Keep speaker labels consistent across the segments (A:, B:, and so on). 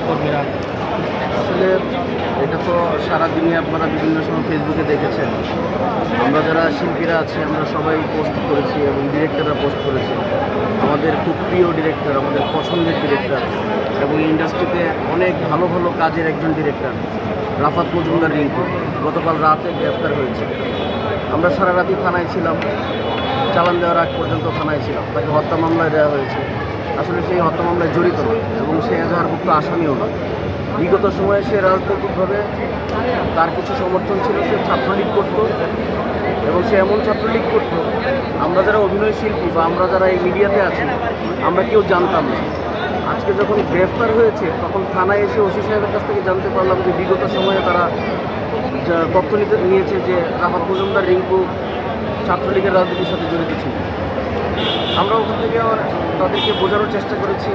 A: কর্মীরা
B: আসলে এটা তো সারাদিনে আপনারা বিভিন্ন সময় ফেসবুকে দেখেছেন। আমরা যারা শিল্পীরা আছি, আমরা সবাই পোস্ট করেছি এবং ডিরেক্টররা পোস্ট করেছি। আমাদের খুব প্রিয় ডিরেক্টর আমাদের পছন্দের ডিরেক্টর এবং ইন্ডাস্ট্রিতে অনেক ভালো ভালো কাজের একজন ডিরেক্টর রাফাত মজুমদার রিঙ্কু। গতকাল রাতে গ্রেফতার হয়েছে। আমরা সারা রাতি থানায় ছিলাম, চালান দেওয়ার আগ পর্যন্ত থানায় ছিলাম। তাকে হত্যা মামলায় দেওয়া হয়েছে। আসলে সেই হত্যা মামলায় জড়িত না। এবং সে এজাহারভুক্ত আসামিও না। বিগত সময়ে সে রাজনৈতিকভাবে তার কিছু সমর্থন ছিল, সে ছাত্রলীগ করত এবং সে এমন ছাত্রলীগ করত, আমরা যারা অভিনয় শিল্পী বা আমরা যারা এই মিডিয়াতে আছি, আমরা কেউ জানতাম না। আজকে যখন গ্রেফতার হয়েছে, তখন থানায় এসে ওসি সাহেবের কাছ থেকে জানতে পারলাম যে বিগত সময়ে তারা তথ্য নিতে নিয়েছে যে রাফাত মজুমদার রিঙ্কু ছাত্রলীগের রাজনীতির সাথে জড়িত ছিল। আমরা ওখান থেকে আবার তাদেরকে বোঝানোর চেষ্টা করেছি।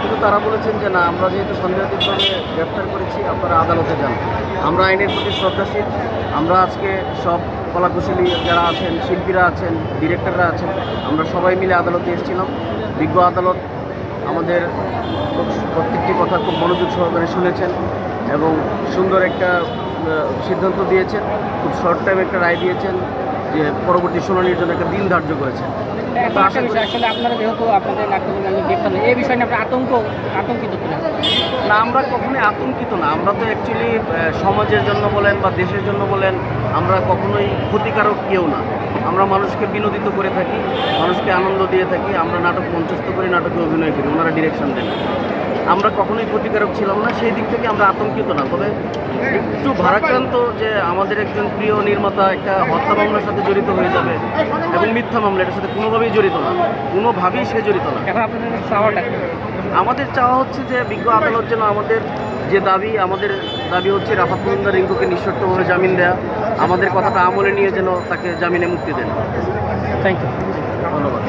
B: কিন্তু তারা বলেছেন যে না, আমরা যেহেতু সন্দেহাতীতভাবে গ্রেফতার করেছি, আপনারা আদালতে যান। আমরা আইনের প্রতি শ্রদ্ধাশীল। আমরা আজকে সব কলাকুশলী যারা আছেন, শিল্পীরা আছেন, ডিরেক্টররা আছেন, আমরা সবাই মিলে আদালতে এসেছিলাম। বিজ্ঞ আদালত আমাদের প্রত্যেকটি কথা খুব মনোযোগ সহকারে শুনেছেন এবং সুন্দর একটা সিদ্ধান্ত দিয়েছেন। খুব শর্ট টাইম একটা রায় দিয়েছেন। যে পরবর্তী শুনানির জন্য একটা দিন ধার্য
A: করেছে। আসলে আপনারা যেহেতু আপনাদের এই বিষয়ে নিয়ে আপনার আতঙ্ক আতঙ্কিত কিনা?
B: না আমরা কখনোই আতঙ্কিত না। আমরা তো অ্যাকচুয়ালি সমাজের জন্য বলেন বা দেশের জন্য বলেন আমরা কখনোই ক্ষতিকারক কেউ না। আমরা মানুষকে বিনোদিত করে থাকি মানুষকে আনন্দ দিয়ে থাকি আমরা নাটক মঞ্চস্থ করি নাটকে অভিনয় করি ওনারা ডিরেকশন দেন আমরা কখনোই ক্ষতিকারক ছিলাম না সেই দিক থেকে আমরা আতঙ্কিত না। তবে একটু ভারাক্রান্ত যে আমাদের একজন প্রিয় নির্মাতা একটা হত্যা মামলার সাথে জড়িত হয়ে যাবে এবং মিথ্যা মামলা এটার সাথে কোনোভাবেই জড়িত না। কোনোভাবেই সে জড়িত না।
A: এখন আপনাদের চাওয়াটা
B: আমাদের চাওয়া হচ্ছে যে বিজ্ঞ আদালত যেন আমাদের যে দাবি আমাদের দাবি হচ্ছে রাফাত মজুমদার রিঙ্কুকে নিঃশর্তভাবে জামিন দেয়া। আমাদের কথাটা আমলে নিয়ে যেন তাকে জামিনে মুক্তি দেন।
A: থ্যাংক ইউ
B: ধন্যবাদ।